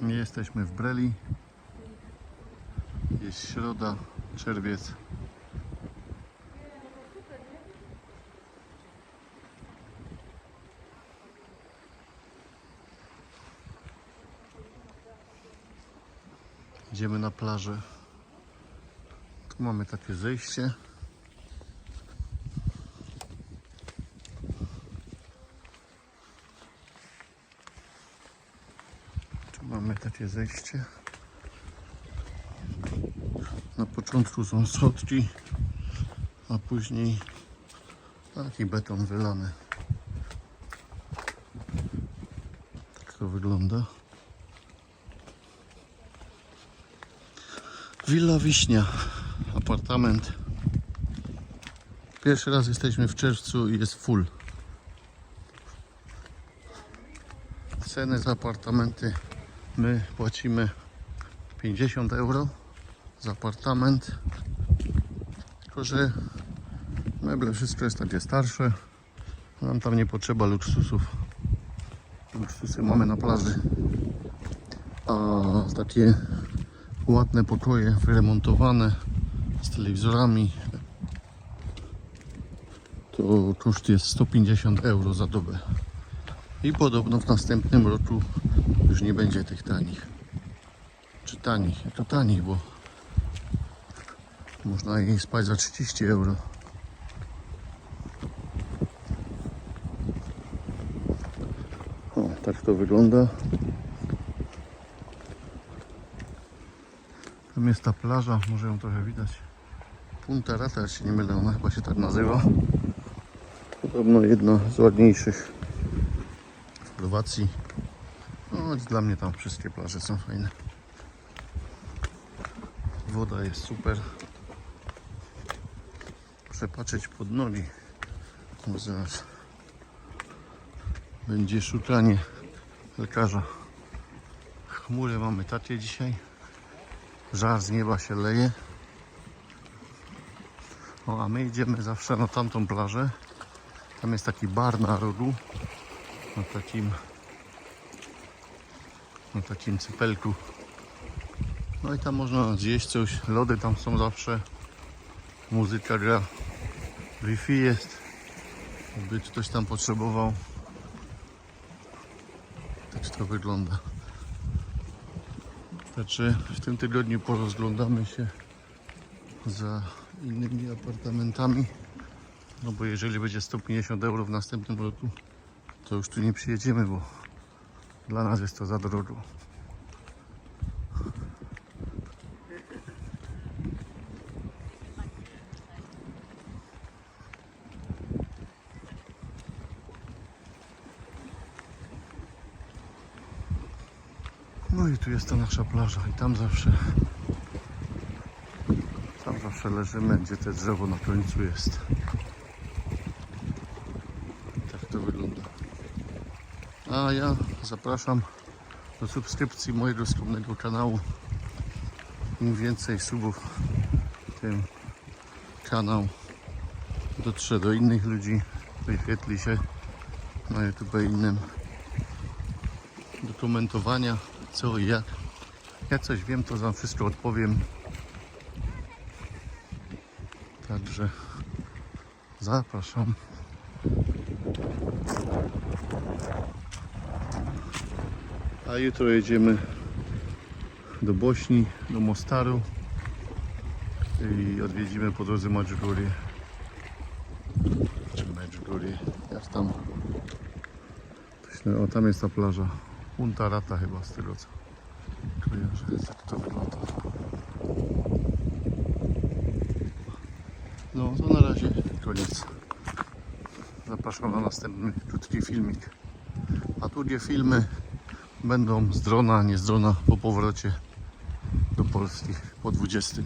Jesteśmy w Breli. Jest środa, czerwiec. Idziemy na plażę. Tu mamy takie zejście. Tu mamy takie zejście. Na początku są schodki, a później taki beton wylany. Tak to wygląda. Willa Wiśnia, apartament. Pierwszy raz jesteśmy w czerwcu i jest full. Ceny za apartamenty my płacimy 50 euro za apartament. Tylko, że meble wszystko jest takie starsze. Nam tam nie potrzeba luksusów. Luksusy mamy na plaży. A takie ładne pokoje wyremontowane z telewizorami to koszt jest 150 euro za dobę. I podobno w następnym roku już nie będzie tych tanich. Czy tanich? To tanich, bo można jej spać za 30 euro. O, tak to wygląda. Tam jest ta plaża, może ją trochę widać. Punta Rata, się nie mylę, ona chyba się tak nazywa. Podobno jedna z ładniejszych Chorwacji. No, dla mnie tam wszystkie plaże są fajne. Woda jest super. Muszę patrzeć pod nogi. Bo zaraz będzie szukanie lekarza. Chmury mamy takie dzisiaj. Żar z nieba się leje. O, a my idziemy zawsze na tamtą plażę. Tam jest taki bar na rogu. Na takim na takim cypelku. No i tam można zjeść coś. Lody tam są zawsze. Muzyka gra. Wi-Fi jest. Jakby ktoś tam potrzebował. Tak to wygląda. Znaczy w tym tygodniu porozglądamy się za innymi apartamentami. No bo jeżeli będzie 150 euro w następnym roku, to już tu nie przyjedziemy, bo dla nas jest to za drogo. No i tu jest ta nasza plaża i tam zawsze tam zawsze leżymy, gdzie te drzewo na końcu jest. Tak to wygląda. A ja zapraszam do subskrypcji mojego skromnego kanału. Im więcej subów, tym kanał dotrze do innych ludzi, wyświetli się na YouTube innym do komentowania co i jak. Ja coś wiem, to wam wszystko odpowiem. Także zapraszam. A jutro jedziemy do Bośni, do Mostaru i odwiedzimy po drodze Medjugorje. Czy Medjugorje, jak tam. O tam jest ta plaża. Punta Rata chyba z tego co jak to wygląda. No to na razie koniec. Zapraszam na następny krótki filmik. A drugie filmy będą z drona, nie z drona po powrocie do Polski po 20.